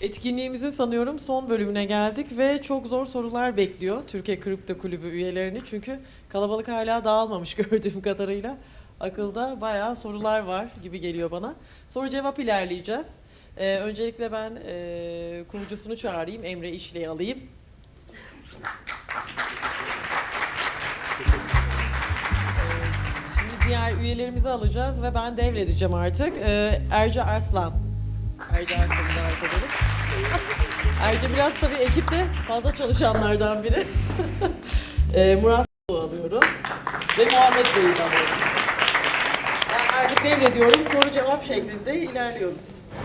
Etkinliğimizin sanıyorum son bölümüne geldik ve çok zor sorular bekliyor Türkiye Kripto Kulübü üyelerini. Çünkü kalabalık hala dağılmamış gördüğüm kadarıyla. Akılda bayağı sorular var gibi geliyor bana. Soru cevap ilerleyeceğiz. Ee, öncelikle ben e, kurucusunu çağırayım, Emre İşley'i alayım. Şimdi diğer üyelerimizi alacağız ve ben devredeceğim artık. Ee, Erce Arslan. Erce Arslan'ı davet. Erce biraz tabii ekipte fazla çalışanlardan biri. Ee, Murat alıyoruz. Ve Muhammed Bey'i de alıyoruz. Ben artık devrediyorum. Soru cevap şeklinde ilerliyoruz.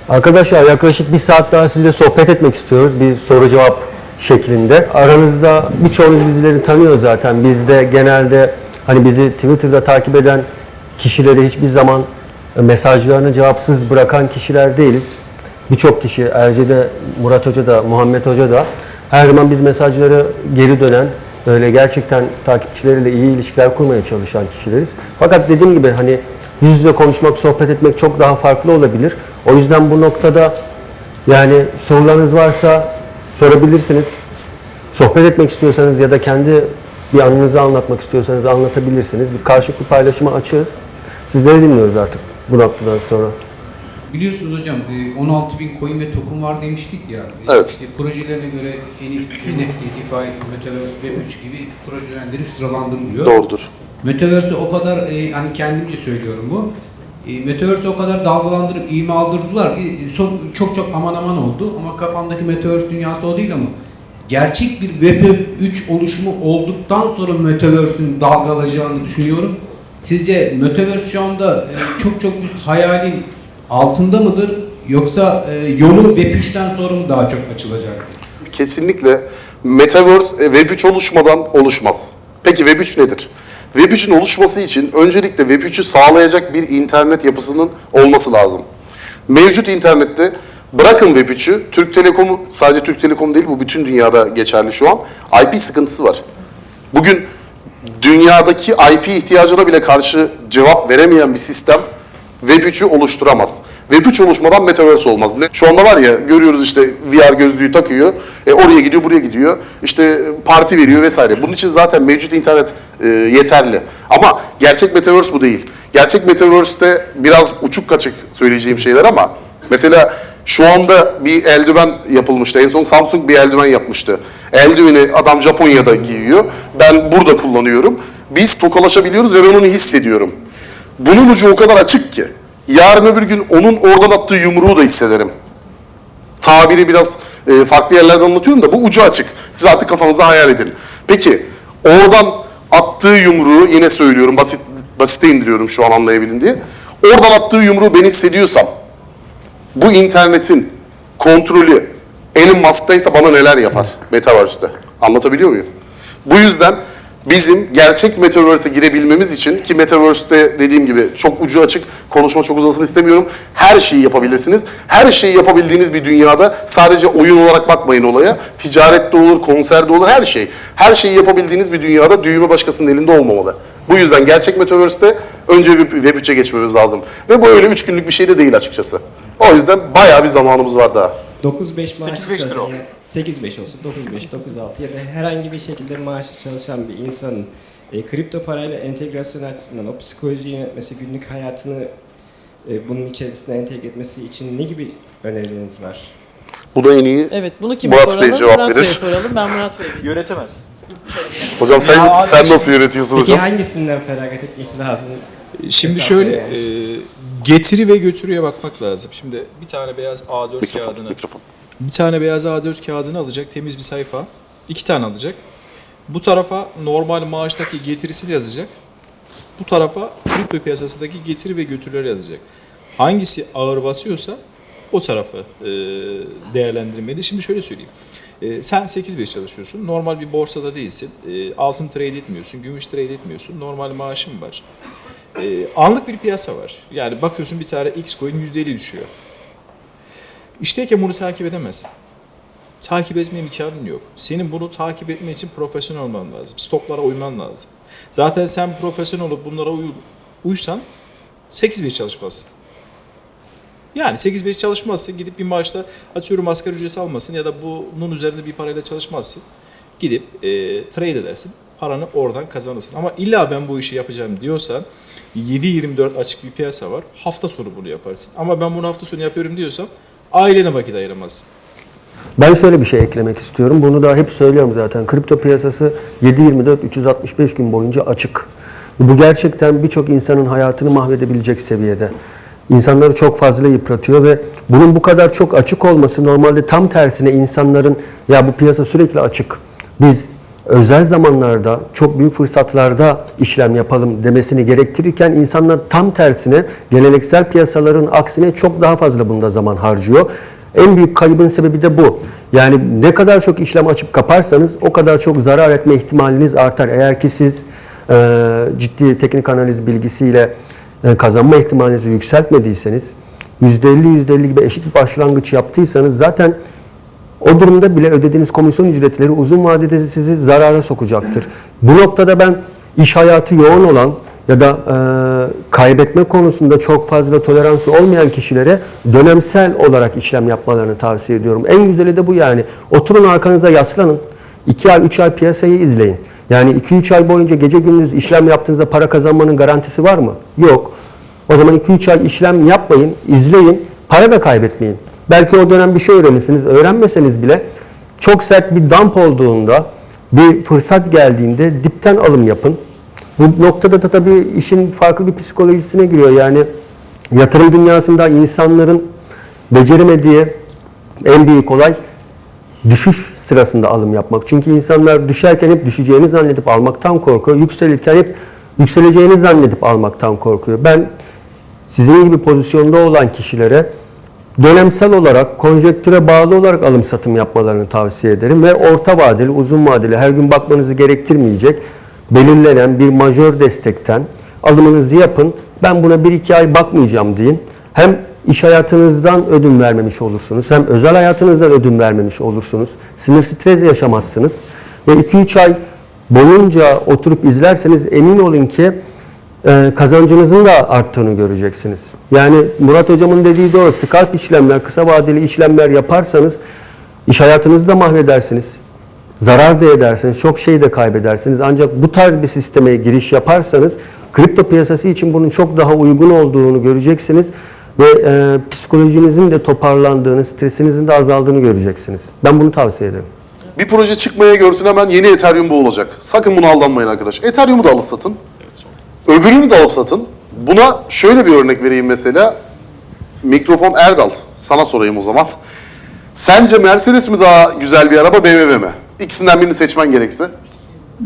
Arkadaşlar yaklaşık bir saat daha sizle sohbet etmek istiyoruz. Bir soru cevap şeklinde. Aranızda birçoğunuz bizleri tanıyor zaten. Bizde genelde hani bizi Twitter'da takip eden kişileri hiçbir zaman mesajlarını cevapsız bırakan kişiler değiliz. Birçok kişi, Erce'de, Murat Hoca da, Muhammed Hoca da her zaman biz mesajları geri dönen, böyle gerçekten takipçileriyle iyi ilişkiler kurmaya çalışan kişileriz. Fakat dediğim gibi hani yüz yüze konuşmak, sohbet etmek çok daha farklı olabilir. O yüzden bu noktada yani sorularınız varsa sorabilirsiniz. Sohbet etmek istiyorsanız ya da kendi bir anınızı anlatmak istiyorsanız anlatabilirsiniz. Bir karşılıklı paylaşıma açığız. Sizleri dinliyoruz artık bu noktadan sonra. Biliyorsunuz hocam e, 16 bin coin ve token var demiştik ya. E, Evet. İşte projelerine göre NFT, NFT, DeFi, Metaverse, Web3 gibi projelendirip sıralandırılıyor. Doğrudur. Metaverse'ü o kadar e, hani kendimce söylüyorum bu. E, Metaverse'ü o kadar dalgalandırıp iğme aldırdılar ki e, son- çok çok aman aman oldu ama kafamdaki Metaverse dünyası o değil ama gerçek bir Web 3 oluşumu olduktan sonra Metaverse'ün dalgalanacağını düşünüyorum. Sizce Metaverse şu anda e, çok çok üst hayalin altında mıdır yoksa e, yolu Web 3'ten sonra mı daha çok açılacak? Kesinlikle Metaverse e, Web3 oluşmadan oluşmaz. Peki Web3 nedir? Web3'ün oluşması için öncelikle Web3'ü sağlayacak bir internet yapısının olması lazım. Mevcut internette bırakın Web3'ü, Türk Telekom'u sadece Türk Telekom değil bu bütün dünyada geçerli şu an. IP sıkıntısı var. Bugün dünyadaki IP ihtiyacına bile karşı cevap veremeyen bir sistem Web3'ü oluşturamaz. Web3 oluşmadan Metaverse olmaz. Şu anda var ya görüyoruz işte VR gözlüğü takıyor. E, oraya gidiyor, buraya gidiyor. İşte e, parti veriyor vesaire. Bunun için zaten mevcut internet e, yeterli. Ama gerçek Metaverse bu değil. Gerçek Metaverse'te biraz uçuk kaçık söyleyeceğim şeyler ama mesela şu anda bir eldiven yapılmıştı. En son Samsung bir eldiven yapmıştı. Eldiveni adam Japonya'da giyiyor. Ben burada kullanıyorum. Biz tokalaşabiliyoruz ve ben onu hissediyorum. Bunun ucu o kadar açık ki. Yarın öbür gün onun oradan attığı yumruğu da hissederim. Tabiri biraz e, farklı yerlerden anlatıyorum da bu ucu açık. Siz artık kafanıza hayal edin. Peki oradan attığı yumruğu yine söylüyorum basit basite indiriyorum şu an anlayabilin diye. Oradan attığı yumruğu ben hissediyorsam bu internetin kontrolü Elon Musk'taysa bana neler yapar Metaverse'de? Anlatabiliyor muyum? Bu yüzden bizim gerçek Metaverse'e girebilmemiz için ki Metaverse'de dediğim gibi çok ucu açık, konuşma çok uzasın istemiyorum. Her şeyi yapabilirsiniz. Her şeyi yapabildiğiniz bir dünyada sadece oyun olarak bakmayın olaya. Ticarette olur, konserde olur, her şey. Her şeyi yapabildiğiniz bir dünyada düğme başkasının elinde olmamalı. Bu yüzden gerçek Metaverse'de önce bir Web 3'e geçmemiz lazım. Ve bu öyle üç günlük bir şey de değil açıkçası. O yüzden bayağı bir zamanımız var daha. 9-5 maaş 8-5 lira o. 8-5 olsun, 9-5, 9-6 ya da herhangi bir şekilde maaş çalışan bir insanın e, kripto parayla entegrasyon açısından o psikolojiyi yönetmesi, günlük hayatını e, bunun içerisine entegre etmesi için ne gibi önerileriniz var? Bunu en iyi Evet, bunu kime Murat soralım? Bey cevap Murat Bey'e verir. soralım. Ben Murat Bey'e Yönetemez. Hocam sen Ya abi, sen nasıl yönetiyorsun Peki hocam? hangisinden feragat etmesi lazım? Şimdi Esas şöyle yani. e, getiri ve götürüye bakmak lazım. Şimdi bir tane beyaz A4 Mikrofon, kağıdını mikrofon. bir tane beyaz A4 kağıdını alacak temiz bir sayfa. iki tane alacak. Bu tarafa normal maaştaki getirisini yazacak. Bu tarafa kripto piyasasındaki getiri ve götürüleri yazacak. Hangisi ağır basıyorsa o tarafı e, değerlendirmeli. Şimdi şöyle söyleyeyim. E, sen 8-5 çalışıyorsun. Normal bir borsada değilsin. E, altın trade etmiyorsun. Gümüş trade etmiyorsun. Normal maaşın var. E, anlık bir piyasa var. Yani bakıyorsun bir tane X coin %50 düşüyor. İşteyken bunu takip edemezsin. Takip etme imkanın yok. Senin bunu takip etme için profesyonel olman lazım. Stoklara uyman lazım. Zaten sen profesyonel olup bunlara uy- uysan 8 bir çalışmazsın. Yani 8-5 çalışmazsın gidip bir maaşla atıyorum asgari ücreti almasın ya da bunun üzerinde bir parayla çalışmazsın. Gidip e, trade edersin. Paranı oradan kazanırsın. Ama illa ben bu işi yapacağım diyorsan 7-24 açık bir piyasa var. Hafta sonu bunu yaparsın. Ama ben bunu hafta sonu yapıyorum diyorsam ailene vakit ayıramazsın. Ben şöyle bir şey eklemek istiyorum. Bunu da hep söylüyorum zaten. Kripto piyasası 7-24 365 gün boyunca açık. Bu gerçekten birçok insanın hayatını mahvedebilecek seviyede. İnsanları çok fazla yıpratıyor ve bunun bu kadar çok açık olması normalde tam tersine insanların ya bu piyasa sürekli açık. Biz özel zamanlarda çok büyük fırsatlarda işlem yapalım demesini gerektirirken insanlar tam tersine geleneksel piyasaların aksine çok daha fazla bunda zaman harcıyor. En büyük kaybın sebebi de bu. Yani ne kadar çok işlem açıp kaparsanız o kadar çok zarar etme ihtimaliniz artar. Eğer ki siz e, ciddi teknik analiz bilgisiyle e, kazanma ihtimalinizi yükseltmediyseniz %50-%50 gibi eşit bir başlangıç yaptıysanız zaten o durumda bile ödediğiniz komisyon ücretleri uzun vadede sizi zarara sokacaktır. Bu noktada ben iş hayatı yoğun olan ya da e, kaybetme konusunda çok fazla toleransı olmayan kişilere dönemsel olarak işlem yapmalarını tavsiye ediyorum. En güzeli de bu yani. Oturun arkanıza yaslanın. 2 ay 3 ay piyasayı izleyin. Yani 2-3 ay boyunca gece gündüz işlem yaptığınızda para kazanmanın garantisi var mı? Yok. O zaman 2-3 ay işlem yapmayın, izleyin, para da kaybetmeyin. Belki o dönem bir şey öğrenirsiniz. Öğrenmeseniz bile çok sert bir dump olduğunda, bir fırsat geldiğinde dipten alım yapın. Bu noktada da tabii işin farklı bir psikolojisine giriyor. Yani yatırım dünyasında insanların beceremediği en büyük olay düşüş sırasında alım yapmak. Çünkü insanlar düşerken hep düşeceğini zannedip almaktan korkuyor. Yükselirken hep yükseleceğini zannedip almaktan korkuyor. Ben sizin gibi pozisyonda olan kişilere dönemsel olarak, konjektüre bağlı olarak alım satım yapmalarını tavsiye ederim ve orta vadeli, uzun vadeli, her gün bakmanızı gerektirmeyecek belirlenen bir majör destekten alımınızı yapın. Ben buna 1-2 ay bakmayacağım deyin. Hem iş hayatınızdan ödün vermemiş olursunuz, hem özel hayatınızdan ödün vermemiş olursunuz. Sinir stres yaşamazsınız ve 2-3 ay boyunca oturup izlerseniz emin olun ki e, kazancınızın da arttığını göreceksiniz. Yani Murat Hocam'ın dediği doğru. Scalp işlemler, kısa vadeli işlemler yaparsanız iş hayatınızı da mahvedersiniz. Zarar da edersiniz, çok şey de kaybedersiniz. Ancak bu tarz bir sisteme giriş yaparsanız kripto piyasası için bunun çok daha uygun olduğunu göreceksiniz ve e, psikolojinizin de toparlandığını, stresinizin de azaldığını göreceksiniz. Ben bunu tavsiye ederim. Bir proje çıkmaya görsün hemen yeni Ethereum bu olacak. Sakın buna aldanmayın arkadaş. Ethereum'u da alıp satın. Öbürünü de alıp satın. Buna şöyle bir örnek vereyim mesela. Mikrofon Erdal. Sana sorayım o zaman. Sence Mercedes mi daha güzel bir araba, BMW mi? İkisinden birini seçmen gerekse.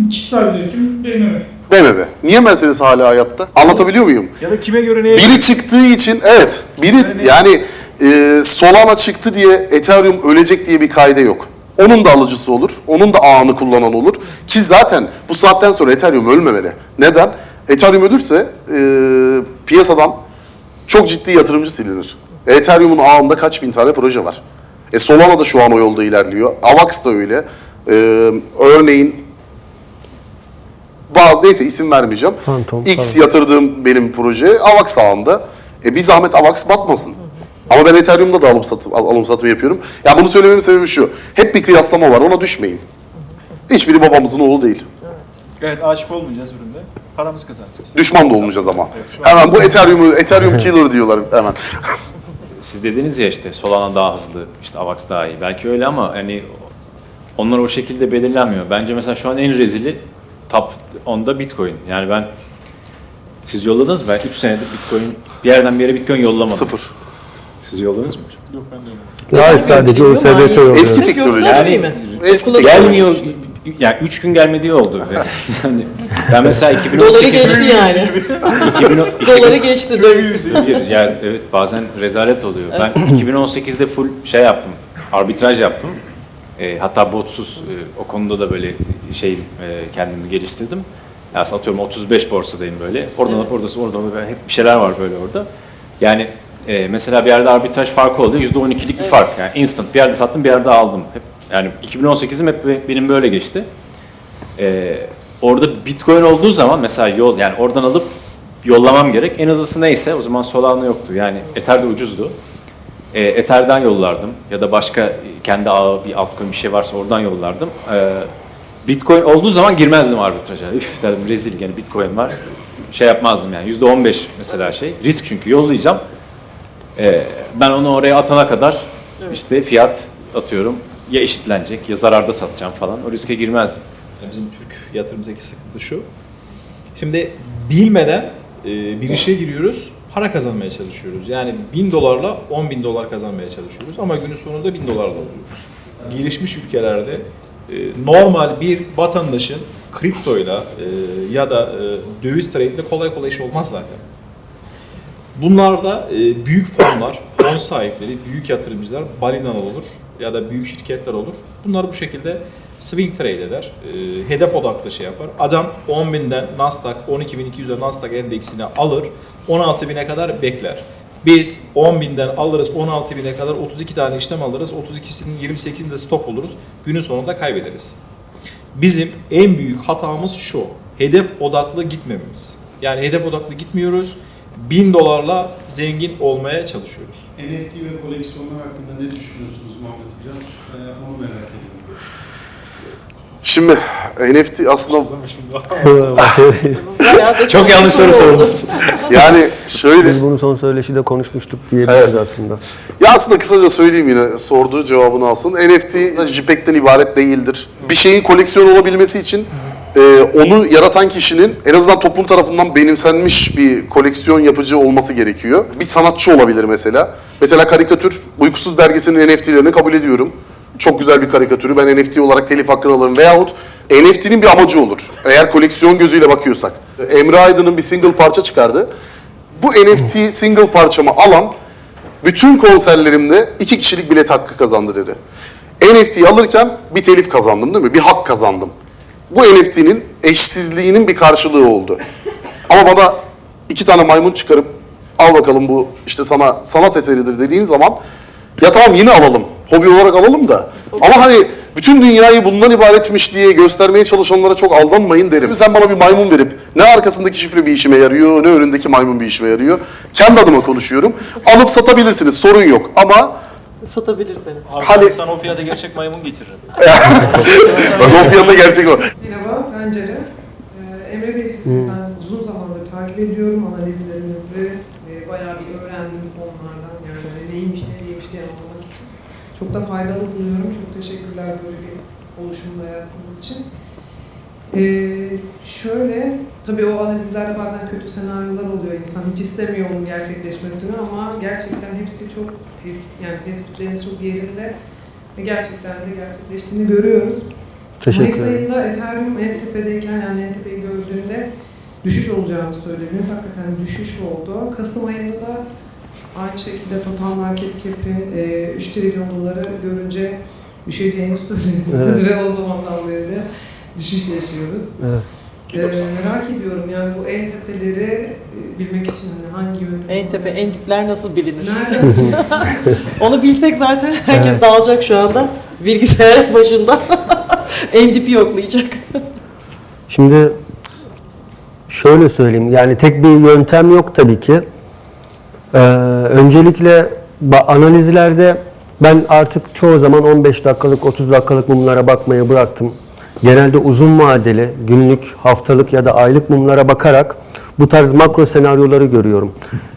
Kişisel zevkim BMW. BMW. Niye Mercedes hala hayatta? Anlatabiliyor muyum? Ya da kime göre neye Biri çıktığı için evet. Biri yani e, Solana çıktı diye Ethereum ölecek diye bir kaide yok. Onun da alıcısı olur. Onun da ağını kullanan olur. Ki zaten bu saatten sonra Ethereum ölmemeli. Neden? Ethereum ölürse e, piyasadan çok ciddi yatırımcı silinir. Ethereum'un ağında kaç bin tane proje var. E Solana da şu an o yolda ilerliyor. Avax da öyle. E, örneğin bazı neyse isim vermeyeceğim. Phantom, X Phantom. yatırdığım benim proje Avax ağında. E bir zahmet Avax batmasın. Ama ben Ethereum'da da alım satım, al- alım satım yapıyorum. Ya bunu söylememin sebebi şu. Hep bir kıyaslama var ona düşmeyin. Hiçbiri babamızın oğlu değil. Evet aşık olmayacağız üründe. Paramız kazanacağız. Düşman da olmayacağız ama. Hemen bu Ethereum'u Ethereum killer diyorlar hemen. Siz dediniz ya işte Solana daha hızlı, işte Avax daha iyi. Belki öyle ama hani onlar o şekilde belirlenmiyor. Bence mesela şu an en rezili top 10'da Bitcoin. Yani ben siz yolladınız mı? Ben 3 senedir Bitcoin bir yerden bir yere Bitcoin yollamadım. Sıfır. Siz yolladınız mı? Yok ben de. Hayır sadece o oluyor. Eski teknoloji. Yoksa Yani- şey mi? Eski teknoloji. Gelmiyor. Yani 3 gün gelmediği oldu. yani ben mesela 2018 Doları geçti yani. 2000 Doları geçti döviz. Bir, yani evet bazen rezalet oluyor. Ben 2018'de full şey yaptım, arbitraj yaptım. E, hatta botsuz e, o konuda da böyle şey e, kendimi geliştirdim. Ya atıyorum 35 borsadayım böyle. Oradan oradası oradan orada hep bir şeyler var böyle orada. Yani e, mesela bir yerde arbitraj farkı oldu. %12'lik bir fark. Yani instant bir yerde sattım bir yerde aldım. Hep yani 2018'im hep be- benim böyle geçti. Ee, orada Bitcoin olduğu zaman mesela yol yani oradan alıp yollamam gerek. En hızlısı neyse o zaman Solana yoktu. Yani Ether de ucuzdu. E, Ether'den yollardım ya da başka kendi ağı bir altcoin bir şey varsa oradan yollardım. E, Bitcoin olduğu zaman girmezdim arbitraja. Üf derdim rezil gene Bitcoin var. Şey yapmazdım yani %15 mesela şey. Risk çünkü yollayacağım. E, ben onu oraya atana kadar işte fiyat atıyorum ya eşitlenecek ya zararda satacağım falan. O riske girmezdim. Yani bizim Türk yatırımdaki sıkıntı şu. Şimdi bilmeden e, bir işe giriyoruz, para kazanmaya çalışıyoruz. Yani 1000 dolarla 10 bin dolar kazanmaya çalışıyoruz ama günün sonunda 1000 dolarla oluyoruz. Gelişmiş ülkelerde e, normal bir vatandaşın kriptoyla e, ya da e, döviz trade'le kolay kolay iş olmaz zaten. Bunlarda e, büyük fonlar, fon sahipleri, büyük yatırımcılar, balinalar olur ya da büyük şirketler olur. Bunlar bu şekilde swing trade eder. E, hedef odaklı şey yapar. Adam 10.000'den Nasdaq 12.200'e Nasdaq endeksini alır. 16.000'e kadar bekler. Biz 10.000'den alırız 16.000'e kadar 32 tane işlem alırız. 32'sinin 28'inde stop oluruz. Günün sonunda kaybederiz. Bizim en büyük hatamız şu. Hedef odaklı gitmememiz. Yani hedef odaklı gitmiyoruz. 1000 dolarla zengin olmaya çalışıyoruz. NFT ve koleksiyonlar hakkında ne düşünüyorsunuz Muhammed Hocam? Ee, onu merak ediyorum. Şimdi NFT aslında Çok yanlış soru sordunuz. yani şöyle Biz bunu son söyleşide konuşmuştuk diyebiliriz Evet. aslında. Ya aslında kısaca söyleyeyim yine sorduğu cevabını alsın. NFT JPEG'den ibaret değildir. Bir şeyin koleksiyon olabilmesi için e, onu yaratan kişinin en azından toplum tarafından benimsenmiş bir koleksiyon yapıcı olması gerekiyor. Bir sanatçı olabilir mesela. Mesela karikatür, Uykusuz Dergisi'nin NFT'lerini kabul ediyorum. Çok güzel bir karikatürü ben NFT olarak telif hakkını alırım. Veyahut NFT'nin bir amacı olur. Eğer koleksiyon gözüyle bakıyorsak. Emre Aydın'ın bir single parça çıkardı. Bu NFT single parçamı alan bütün konserlerimde iki kişilik bilet hakkı kazandı dedi. NFT'yi alırken bir telif kazandım değil mi? Bir hak kazandım. Bu NFT'nin eşsizliğinin bir karşılığı oldu. Ama bana iki tane maymun çıkarıp al bakalım bu işte sana sanat eseridir dediğin zaman ya tamam yine alalım. Hobi olarak alalım da. Ama hani bütün dünyayı bundan ibaretmiş diye göstermeye çalışanlara çok aldanmayın derim. Sen bana bir maymun verip ne arkasındaki şifre bir işime yarıyor, ne önündeki maymun bir işime yarıyor. Kendi adıma konuşuyorum. Alıp satabilirsiniz, sorun yok. Ama Satabilirseniz. Hani- sana o fiyata gerçek maymun getiririm. bak o fiyata gerçek o. Merhaba, ben Cere. Ee, Emre Bey sizi ben uzun zamandır takip ediyorum. Analizlerinizi e, bayağı bir öğrendim onlardan. Yani neymiş ne değilmiş diye anlamak için. Çok da faydalı buluyorum. Çok teşekkürler böyle bir oluşumda yarattığınız için. Ee, şöyle, tabii o analizlerde bazen kötü senaryolar oluyor. İnsan hiç istemiyor onun gerçekleşmesini ama gerçekten hepsi çok tespit, yani tespitleriniz çok yerinde ve gerçekten de gerçekleştiğini görüyoruz. Teşekkür Mayıs ayında Ethereum en tepedeyken yani en tepeyi gördüğünde düşüş olacağını söylediniz. Hakikaten düşüş oldu. Kasım ayında da aynı şekilde total market cap'in e, 3 trilyon doları görünce düşeceğini söylediniz Evet. ve o zamandan beri de düşüş yaşıyoruz. Evet. E, merak ediyorum yani bu en tepeleri e, bilmek için hani hangi yönde? En tepe, en dipler nasıl bilinir? Nereden? Onu bilsek zaten herkes Evet. dağılacak şu anda. Bilgisayar başında. en dipi yoklayacak. Şimdi şöyle söyleyeyim yani tek bir yöntem yok tabii ki. Ee, öncelikle analizlerde ben artık çoğu zaman 15 dakikalık 30 dakikalık mumlara bakmayı bıraktım. Genelde uzun vadeli, günlük, haftalık ya da aylık mumlara bakarak bu tarz makro senaryoları görüyorum.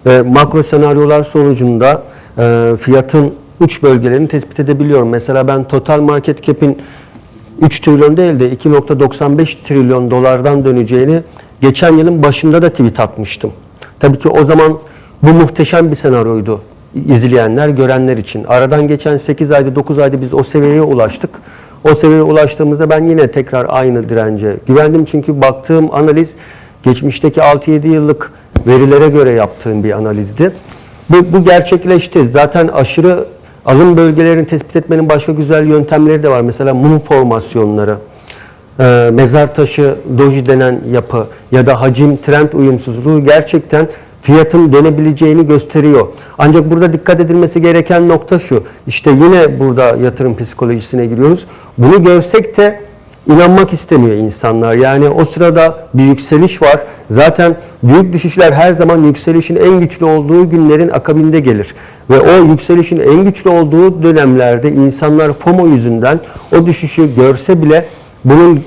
Ve makro senaryolar sonucunda e, fiyatın uç bölgelerini tespit edebiliyorum. Mesela ben total market cap'in 3 trilyon değil de 2.95 trilyon dolardan döneceğini geçen yılın başında da tweet atmıştım. Tabii ki o zaman bu muhteşem bir senaryoydu izleyenler, görenler için. Aradan geçen 8 ayda, 9 ayda biz o seviyeye ulaştık. O seviyeye ulaştığımızda ben yine tekrar aynı dirence güvendim. Çünkü baktığım analiz geçmişteki 6-7 yıllık verilere göre yaptığım bir analizdi. Bu, bu gerçekleşti. Zaten aşırı alım bölgelerini tespit etmenin başka güzel yöntemleri de var. Mesela mum formasyonları, e, mezar taşı, doji denen yapı ya da hacim, trend uyumsuzluğu gerçekten fiyatın dönebileceğini gösteriyor. Ancak burada dikkat edilmesi gereken nokta şu. İşte yine burada yatırım psikolojisine giriyoruz. Bunu görsek de inanmak istemiyor insanlar. Yani o sırada bir yükseliş var. Zaten büyük düşüşler her zaman yükselişin en güçlü olduğu günlerin akabinde gelir. Ve o yükselişin en güçlü olduğu dönemlerde insanlar FOMO yüzünden o düşüşü görse bile bunun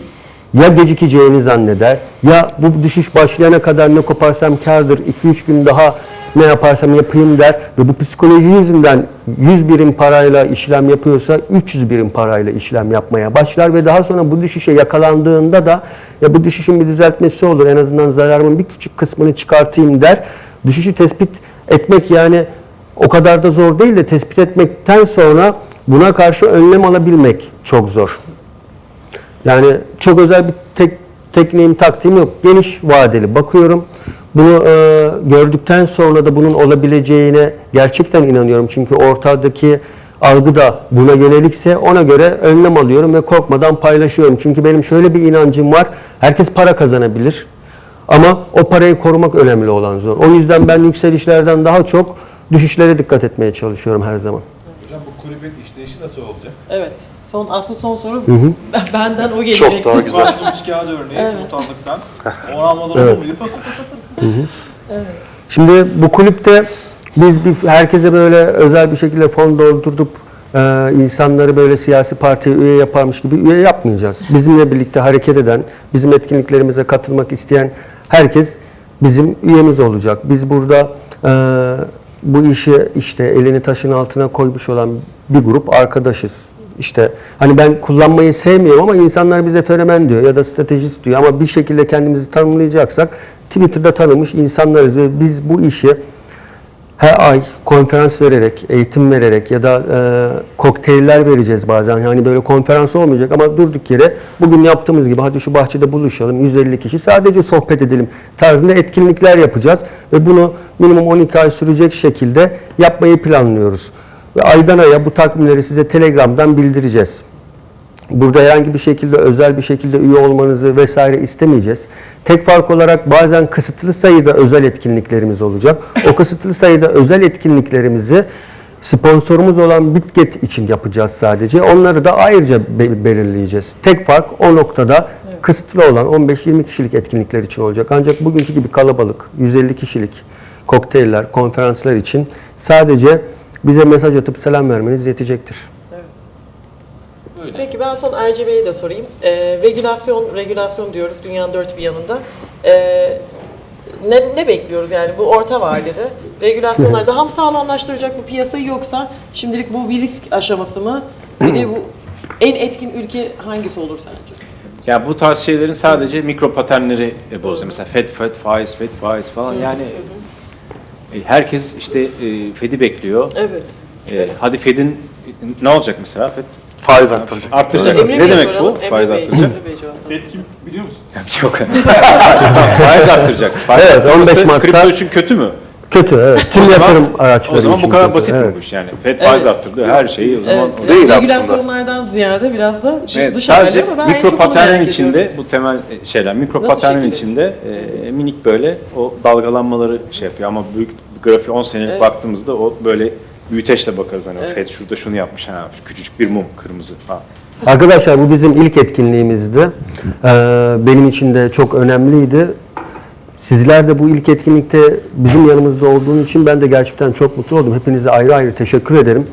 ya gecikeceğini zanneder ya bu düşüş başlayana kadar ne koparsam kardır 2-3 gün daha ne yaparsam yapayım der ve bu psikoloji yüzünden 100 birim parayla işlem yapıyorsa 300 birim parayla işlem yapmaya başlar ve daha sonra bu düşüşe yakalandığında da ya bu düşüşün bir düzeltmesi olur en azından zararımın bir küçük kısmını çıkartayım der. Düşüşü tespit etmek yani o kadar da zor değil de tespit etmekten sonra buna karşı önlem alabilmek çok zor. Yani çok özel bir tek, tekniğim, taktiğim yok. Geniş vadeli bakıyorum. Bunu e, gördükten sonra da bunun olabileceğine gerçekten inanıyorum. Çünkü ortadaki algı da buna yönelikse ona göre önlem alıyorum ve korkmadan paylaşıyorum. Çünkü benim şöyle bir inancım var. Herkes para kazanabilir. Ama o parayı korumak önemli olan zor. O yüzden ben yükselişlerden daha çok düşüşlere dikkat etmeye çalışıyorum her zaman. Kulübün işleyişi nasıl olacak? Evet. Son asıl son soru benden o gelecek. Çok daha güzel. Başlangıç kağıdı örneği Evet. muhtarlıktan. Onu almadan Evet. olmuyor. Şimdi bu kulüpte biz bir, herkese böyle özel bir şekilde fon doldurdup e, insanları böyle siyasi partiye üye yaparmış gibi üye yapmayacağız. Bizimle birlikte hareket eden, bizim etkinliklerimize katılmak isteyen herkes bizim üyemiz olacak. Biz burada e, bu işi işte elini taşın altına koymuş olan bir grup arkadaşız. İşte hani ben kullanmayı sevmiyorum ama insanlar bize fenomen diyor ya da stratejist diyor ama bir şekilde kendimizi tanımlayacaksak Twitter'da tanımış insanlarız ve biz bu işi her ay konferans vererek, eğitim vererek ya da e, kokteyller vereceğiz bazen. Yani böyle konferans olmayacak ama durduk yere bugün yaptığımız gibi hadi şu bahçede buluşalım 150 kişi sadece sohbet edelim tarzında etkinlikler yapacağız ve bunu minimum 12 ay sürecek şekilde yapmayı planlıyoruz. Ve aydan aya bu takvimleri size Telegram'dan bildireceğiz. Burada herhangi bir şekilde özel bir şekilde üye olmanızı vesaire istemeyeceğiz. Tek fark olarak bazen kısıtlı sayıda özel etkinliklerimiz olacak. O kısıtlı sayıda özel etkinliklerimizi sponsorumuz olan Bitget için yapacağız sadece. Onları da ayrıca be- belirleyeceğiz. Tek fark o noktada kısıtlı olan 15-20 kişilik etkinlikler için olacak. Ancak bugünkü gibi kalabalık 150 kişilik kokteyller, konferanslar için sadece bize mesaj atıp selam vermeniz yetecektir. Peki ben son Erce Bey'e de sorayım. Ee, regülasyon, regülasyon diyoruz dünyanın dört bir yanında. Ee, ne, ne bekliyoruz yani bu orta vadede? Regülasyonlar daha mı sağlamlaştıracak bu piyasayı yoksa şimdilik bu bir risk aşaması mı? Bir de bu en etkin ülke hangisi olur sence? Ya bu tarz şeylerin sadece mikro paternleri e, bozuyor. Mesela FED, FED faiz, FED faiz falan yani e, herkes işte e, FED'i bekliyor. Evet. E, hadi FED'in ne olacak mesela FED? Faiz arttıracak. Arttıracak. Emre ne Bey'e demek soralım. bu? Emre Faiz Bey, arttıracak. Emre biliyor musun? Yok. faiz arttıracak. Faiz Evet, arttırması 15 Mart'ta- kripto için kötü mü? Kötü evet. Tüm O zaman- yatırım araçları O zaman için bu kadar kötü, basit evet. mi bu iş yani? FED faiz arttırdı her şeyi o zaman Evet, Değil aslında. regülasyonlardan ziyade biraz da dış- Evet, dışarıda sadece ama ben en mikro çok onu paternin merak içinde ediyorum. bu temel e, şeyler mikro Nasıl paternin şekil içinde e, minik böyle o dalgalanmaları şey yapıyor ama büyük bir grafiği 10 senelik Evet. baktığımızda o böyle büyüteçle bakarız hani Evet. FED şurada şunu yapmış ha küçücük bir mum kırmızı falan. Arkadaşlar bu bizim ilk etkinliğimizdi. Ee, benim için de çok önemliydi. Sizler de bu ilk etkinlikte bizim yanımızda olduğunuz için ben de gerçekten çok mutlu oldum. Hepinize ayrı ayrı teşekkür ederim.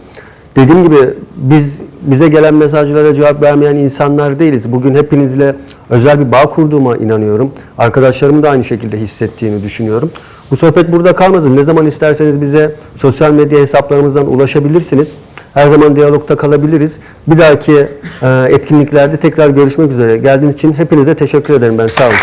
Dediğim gibi biz bize gelen mesajlara cevap vermeyen insanlar değiliz. Bugün hepinizle özel bir bağ kurduğuma inanıyorum. Arkadaşlarımın da aynı şekilde hissettiğini düşünüyorum. Bu sohbet burada kalmasın. Ne zaman isterseniz bize sosyal medya hesaplarımızdan ulaşabilirsiniz. Her zaman diyalogta kalabiliriz. Bir dahaki e, etkinliklerde tekrar görüşmek üzere. Geldiğiniz için hepinize teşekkür ederim ben. Sağ olun.